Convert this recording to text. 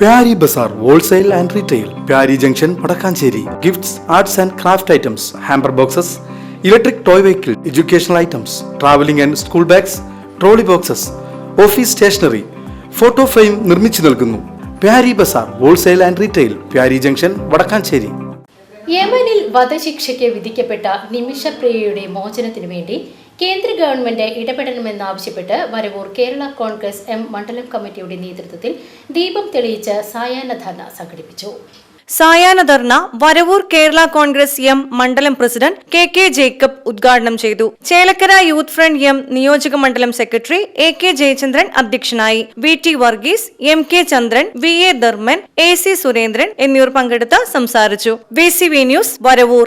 Pyari Bazar wholesale and retail Pyari junction Vadakkanchery. Gifts arts and craft items hamper boxes electric toy vehicle educational items travelling and school bags trolley boxes office stationery photo frame നിർമ്മിച്ചു നൽകുന്നു. Pyari Bazar wholesale and retail Pyari junction Vadakkanchery. യമനിൽ വധശിക്ഷയ്ക്ക് വിധിക്കപ്പെട്ട നിമിഷപ്രിയയുടെ മോചനത്തിനു വേണ്ടി കേന്ദ്ര government ഇടപെടണമെന്നാവശ്യപ്പെട്ട് വരവൂർ കേരള കോൺഗ്രസ് എം മണ്ഡലം കമ്മിറ്റിയുടെ നേതൃത്വത്തിൽ ദീപം തെളിയിച്ച് സായാഹ്ന ധർണ സംഘടിപ്പിച്ചു. സായാഹ്ന ധർണ വരവൂർ കേരള കോൺഗ്രസ് എം മണ്ഡലം പ്രസിഡന്റ് കെ കെ ജേക്കബ് ഉദ്ഘാടനം ചെയ്തു. ചേലക്കര യൂത്ത് ഫ്രണ്ട് എം നിയോജക മണ്ഡലം സെക്രട്ടറി എ കെ ജയചന്ദ്രൻ അധ്യക്ഷനായി. V T Varghese M K Chandran V A Dharman A C Surendran എന്നിവർ പങ്കെടുത്ത് സംസാരിച്ചു. V C V news Varavoor.